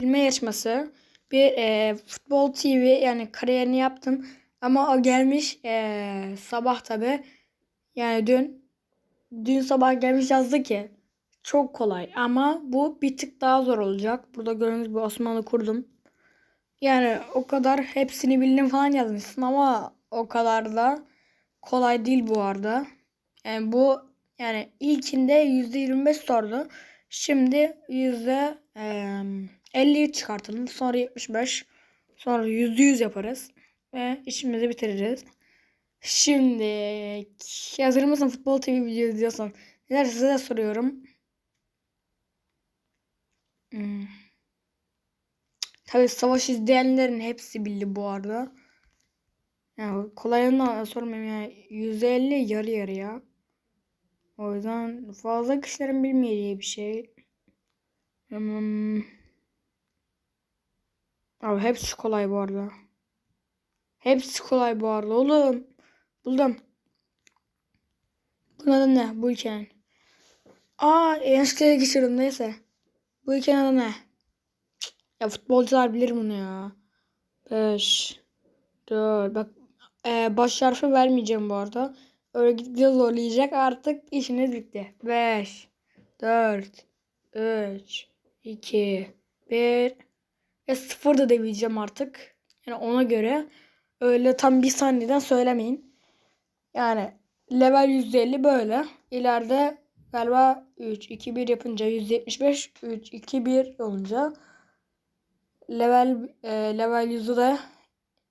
bilme yarışması. Bir e, futbol TV yani kariyerini yaptım. Ama o gelmiş e, sabah tabi. Yani dün dün sabah gelmiş yazdı ki çok kolay ama bu bir tık daha zor olacak. Burada gördüğünüz gibi Osmanlı kurdum. Yani o kadar hepsini bildim falan yazmışsın ama o kadar da kolay değil bu arada. Yani bu yani ilkinde %25 sordu. Şimdi yüzde 50'yi çıkartalım. Sonra 75. Sonra %100 yaparız. Ve işimizi bitiririz. Şimdi hazır mısın futbol TV video izliyorsan? Neler size de soruyorum. Hmm. Tabii savaş izleyenlerin hepsi bildi bu arada. Yani kolayını sormayayım yani %50 yarı yarıya. O yüzden fazla kişilerin bilmeyeceği bir şey. Hmm. Abi hepsi kolay bu arada. Hepsi kolay bu arada oğlum. Buldum. Bunun adı ne? Bu ülkenin. Aa yanlışlıkla geçirdim neyse. Bu ülkenin adı ne? Ya futbolcular bilir bunu ya. 5 4 bak e, baş harfi vermeyeceğim bu arada. Öyle zorlayacak artık işiniz bitti. 5 4 3 2 1 ve 0 da demeyeceğim artık. Yani ona göre öyle tam bir saniyeden söylemeyin. Yani level %50 böyle. İleride galiba 3 2 1 yapınca %75 3 2 1 olunca level e, level yüzü de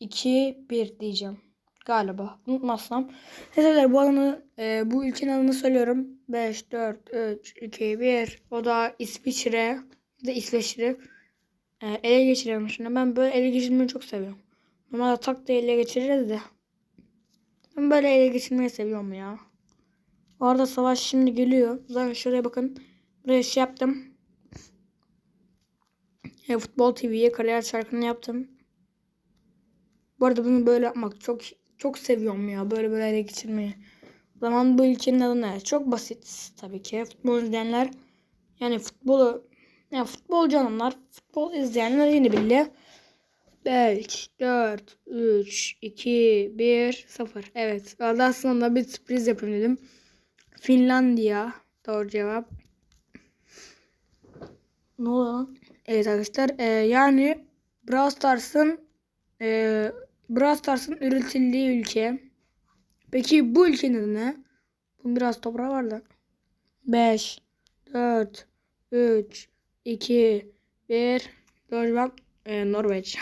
2 1 diyeceğim. Galiba. Unutmazsam. Neyse bu alanı e, bu ülkenin adını söylüyorum. 5 4 3 2 1 o da İsviçre da İsveçre. E, ele geçirelim şunu. Ben böyle ele geçirmeyi çok seviyorum. Normalde tak da ele geçiririz de. Ben böyle ele geçirmeyi seviyorum ya. Bu arada savaş şimdi geliyor. Zaten şuraya bakın. Buraya şey yaptım. E, Futbol TV'ye kariyer şarkını yaptım. Bu arada bunu böyle yapmak çok çok seviyorum ya. Böyle böyle ele geçirmeyi. O zaman bu ülkenin adı ne? Çok basit tabii ki. Futbol izleyenler yani futbolu yani futbolcu hanımlar futbol izleyenler yeni bildi. 5, 4, 3, 2, 1, 0. Evet. Valla aslında bir sürpriz yapayım dedim. Finlandiya. Doğru cevap. Ne oldu lan? Evet arkadaşlar. E, yani Brawl Stars'ın e, Brawl Stars'ın üretildiği ülke. Peki bu ülkenin adı ne? Bunun biraz toprağı var da. 5, 4, 3, 2, 1. Doğru cevap e, Norveç.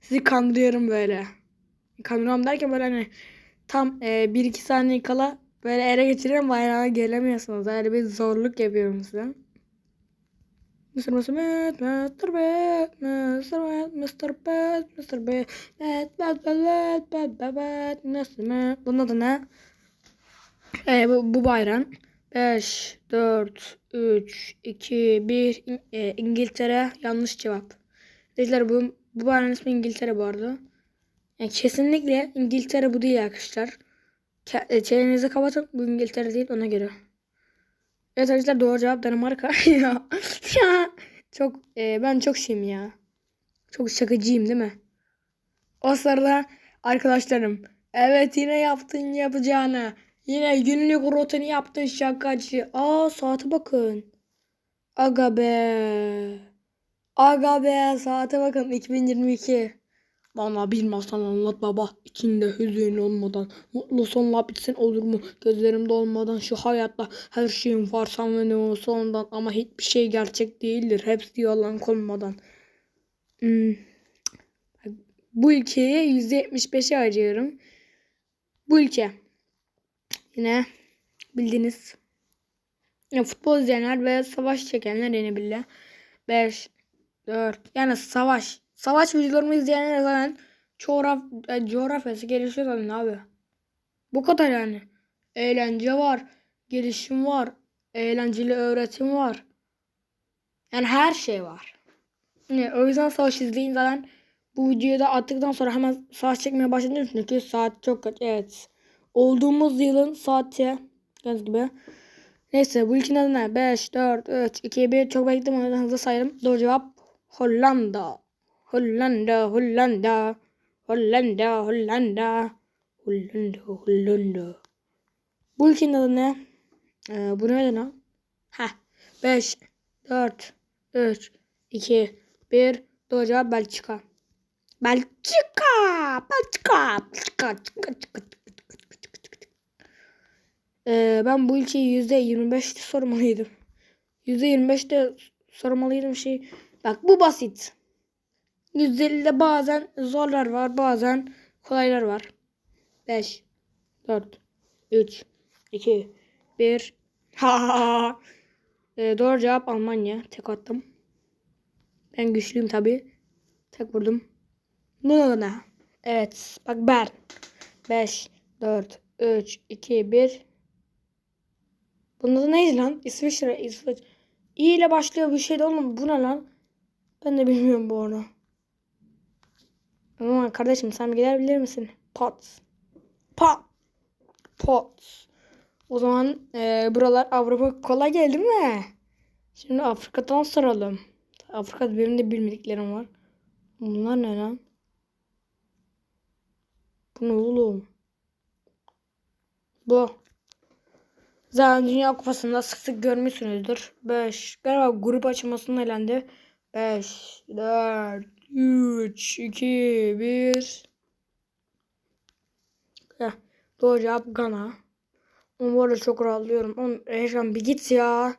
Sizi kandırıyorum böyle. Kandırıyorum derken böyle hani tam e, 1-2 saniye kala böyle ele geçiriyorum bayrağına gelemiyorsunuz. Yani bir zorluk yapıyorum size. Mr. Bat, Mr. Bat, Mr. Bat, Mr. Bat, Mr. Bat, Bat, Bat, Bat, Bat, Bat, Bat, Mr. Bat. Bunun adı ne? Ee, bu, bu bayram. 5, 4, 3, 2, 1. İn- e, İngiltere yanlış cevap. Dediler bu, bu bayramın ismi İngiltere bu arada. Yani kesinlikle İngiltere bu değil arkadaşlar. Ke- e, Çenenizi kapatın. Bu İngiltere değil ona göre. Evet arkadaşlar doğru cevap Danimarka. ya. Çok e, ben çok şeyim ya. Çok şakacıyım değil mi? O sırada arkadaşlarım. Evet yine yaptın yapacağını. Yine günlük rutini yaptın şakacı. Aa saate bakın. Aga be. Aga be saate bakın 2022. Bana bilmezsen anlat baba. İçinde hüzün olmadan. Mutlu sonla bitsin olur mu? Gözlerim dolmadan şu hayatta her şeyim varsa ve ne olsa ondan. Ama hiçbir şey gerçek değildir. Hepsi yalan konmadan. Hmm. Bu ülkeye %75'e harcıyorum. Bu ülke. Yine bildiğiniz. Ya futbol izleyenler ve savaş çekenler yine bildi. 5, 4. Yani savaş. Savaş videolarımı izleyenler zaten coğraf e, coğrafyası gelişiyor zaten abi. Bu kadar yani. Eğlence var. Gelişim var. Eğlenceli öğretim var. Yani her şey var. Yani o yüzden savaş izleyin zaten. Bu videoyu da attıktan sonra hemen savaş çekmeye başladım. Çünkü saat çok kaç. Evet. Olduğumuz yılın saati. Gördüğünüz gibi. Neyse bu ülkenin adı ne? 5, 4, 3, 2, 1. Çok bekledim. O yüzden hızlı sayarım. Doğru cevap Hollanda. Hollanda, Hollanda. Hollanda, Hollanda. Hollanda, Hollanda. Bu ülkenin adı ne? Ee, bu ne lan? Heh. 5, 4, 3, 2, 1. Doğru cevap Belçika. Belçika. Belçika. Belçika. Çıka, çıka, Ee, ben bu ülkeyi %25'te sormalıydım. %25'te sormalıydım şey. Bak bu basit. %50'de bazen zorlar var. Bazen kolaylar var. 5 4 3 2 1 Ha ha ha. Ee, doğru cevap Almanya. Tek attım. Ben güçlüyüm tabi. Tek vurdum. Ne ne? Evet. Bak ben. 5 4 3 2 1 Bunun adı neydi lan? İsviçre. İsviçre. İ ile başlıyor bir şey de oğlum. Bu ne lan? Ben de bilmiyorum bu arada. Ama kardeşim sen gider bilir misin? Pot. Pot. Pot. O zaman e, buralar Avrupa kolay geldi mi? Şimdi Afrika'dan soralım. Afrika'da benim de bilmediklerim var. Bunlar ne lan? Bu ne oğlum? Bu. Zaten Dünya Kupası'nda sık sık görmüşsünüzdür. 5. Galiba grup açılmasının elendi. 5, 4, 3, 2, 1. Heh, doğru cevap Gana. Ama bu arada çok rahatlıyorum. Oğlum Eşan bir git ya.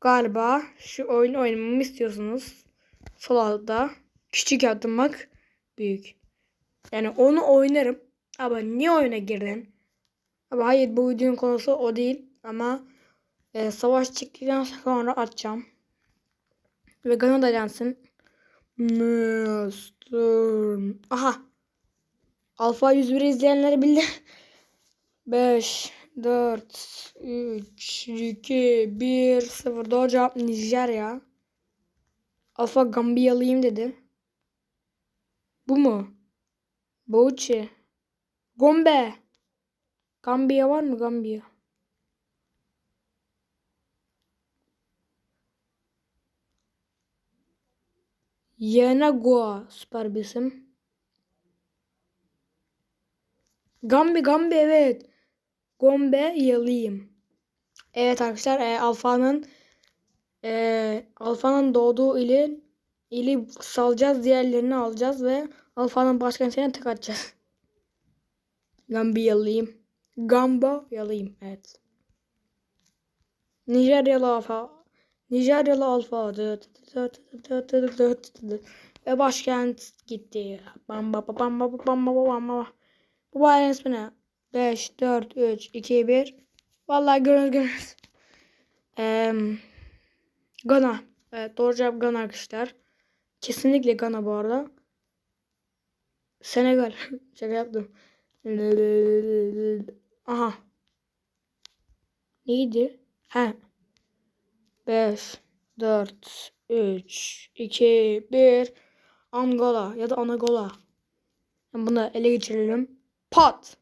Galiba şu oyun oynamamı istiyorsunuz. Sol altta. Küçük atmak büyük. Yani onu oynarım. Ama niye oyuna girdin? Ama hayır bu videonun konusu o değil. Ama e, savaş çıktıktan sonra atacağım. Ve Gana'da yensin. Mr. Aha. Alfa 101 izleyenleri bildi. 5, 4, 3, 2, 1, 0. Doğru cevap Nijerya. Alfa Gambiyalıyım dedi. Bu mu? Bauchi. Gombe. Gambiya var mı Gambiya? Yenagoa süper bir isim. Gambi Gambi evet. Gombe yalıyım. Evet arkadaşlar e, Alfa'nın e, Alfa'nın doğduğu ili ili salacağız diğerlerini alacağız ve Alfa'nın başkentine tek atacağız. Gambi Gamba yalıyım evet. Nijeryalı Alfa Nijeryalı Alfa ve başkent gitti. Bam bam bam bam bam bam bam bam. Bu bayram ismi ne? 5, 4, 3, 2, 1. Vallahi görünüz görünüz. Ee, Gana. Evet doğru cevap Gana arkadaşlar. Kesinlikle Gana bu arada. Senegal. Şaka yaptım. Aha. Neydi? He. 5, 4, 3, 2, 1. Angola ya da Anagola. Yani bunu ele geçirelim. Pat.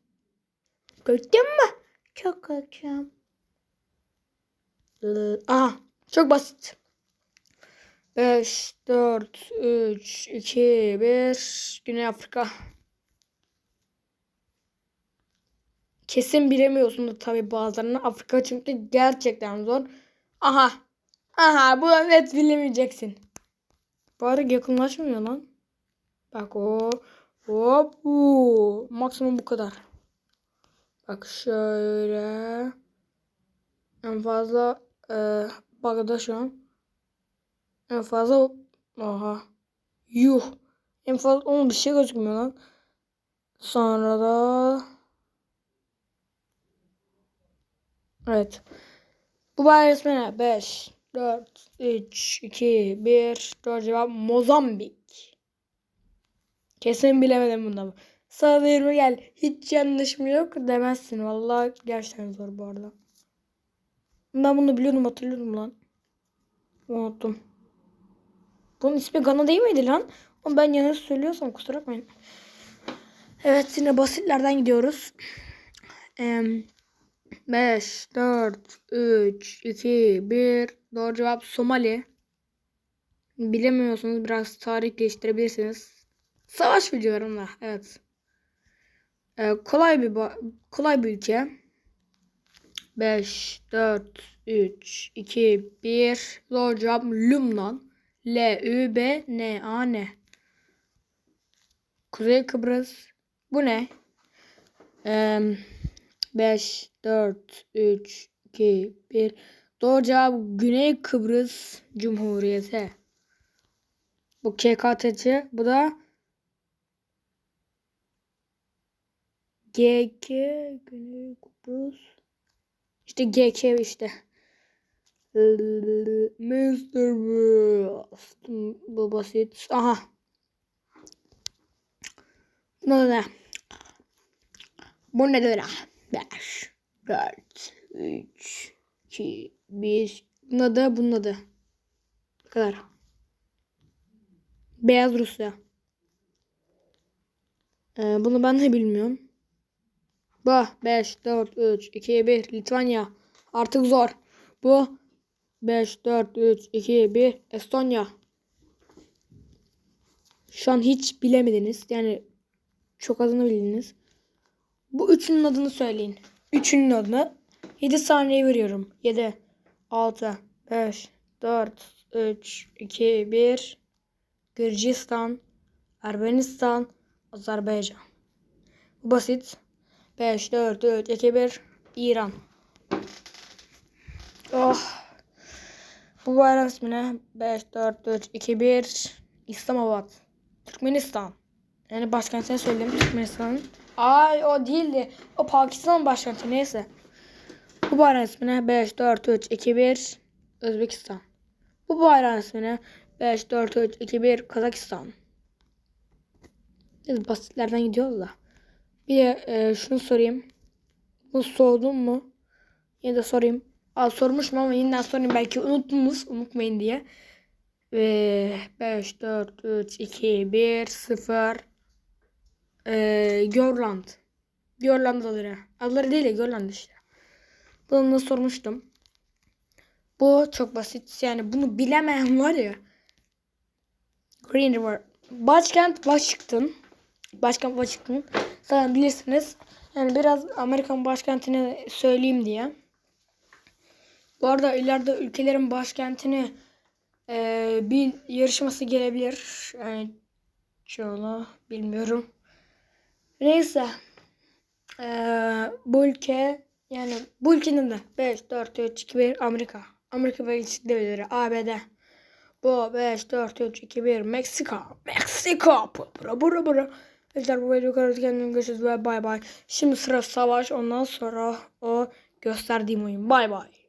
Gördün mü? Çok korkuyorum. Aha. Çok basit. 5, 4, 3, 2, 1. Güney Afrika. Kesin bilemiyorsunuz tabi bazılarını. Afrika çünkü gerçekten zor. Aha. Aha bu net bilemeyeceksin. Bu yakınlaşmıyor lan. Bak o. Hop. Bu. Maksimum bu kadar. Bak şöyle. En fazla e, bagada şu an. En fazla oha. Yuh. En fazla onun bir şey gözükmüyor lan. Sonra da Evet. Bu bayrağı ismi ne? 5, 4, 3, 2, 1. Doğru cevap Mozambik. Kesin bilemedim bunda. Sana 20 gel. Hiç yanlışım yok demezsin. Vallahi gerçekten zor bu arada. Ben bunu biliyordum hatırlıyordum lan. Unuttum. Bunun ismi Gana değil miydi lan? Ama ben yanlış söylüyorsam kusura bakmayın. Evet yine basitlerden gidiyoruz. Eee 5, 4, 3, 2, 1. Doğru cevap Somali. bilemiyorsanız biraz tarih geliştirebilirsiniz. Savaş videolarımla evet. Ee, kolay bir kolay bir ülke. 5 4 3 2 1 Zor cevap Lübnan. L Ü B N A N. Kuzey Kıbrıs. Bu ne? 5 4 3 2 1 Doğru cevap Güney Kıbrıs Cumhuriyeti. Bu KKTC. Bu da GK Güney Kıbrıs. İşte GK işte. Mr. Beast. Bu basit. Aha. Bu ne? Bu ne böyle? 5, 4, 3, 2, 1. Bunun adı, bunun adı. Bu kadar. Beyaz Rusya. Ee, bunu ben de bilmiyorum. Bu 5, 4, 3, 2, 1. Litvanya. Artık zor. Bu 5, 4, 3, 2, 1. Estonya. Şu an hiç bilemediniz. Yani çok azını bildiniz. Bu üçünün adını söyleyin. Üçünün adını. 7 saniye veriyorum. 7, 6, 5, 4, 3, 2, 1. Gürcistan, Ermenistan, Azerbaycan. Bu basit. 5, 4, 3, 2, 1. İran. Oh. Bu bayram ismi ne? 5, 4, 3, 2, 1. İslamabad. Türkmenistan. Yani başkentini söyleyeyim Türkmenistan'ın. Ay o değildi. O Pakistan başkenti neyse. Bu bayram ismine 5, 4, 3, 2, 1 Özbekistan. Bu bayram ismine 5, 4, 3, 2, 1 Kazakistan. Biz basitlerden gidiyoruz da. Bir de e, şunu sorayım. Bu sordum mu? Yine de sorayım. Aa, sormuşum ama yeniden sorayım. Belki unuttunuz. Unutmayın diye. Ve 5, 4, 3, 2, 1, 0 ee, Görland. Görland adları. Adları değil de Görland işte. Bunu da sormuştum. Bu çok basit. Yani bunu bilemeyen var ya. Green River. Başkent Washington. Başkent Washington. Zaten bilirsiniz. Yani biraz Amerikan başkentini söyleyeyim diye. Bu arada ileride ülkelerin başkentini e, bir yarışması gelebilir. Yani çoğunu bilmiyorum. Neyse. Ee, bu ülke yani bu ülkenin de 5, 4, 3, 2, 1 Amerika. Amerika Birleşik Devletleri ABD. Bu 5, 4, 3, 2, 1 Meksika. Meksika. Bura bura bura. Arkadaşlar bu videoyu kadar kendinize görüşürüz ve bay bay. Şimdi sıra savaş ondan sonra o gösterdiğim oyun. Bay bay.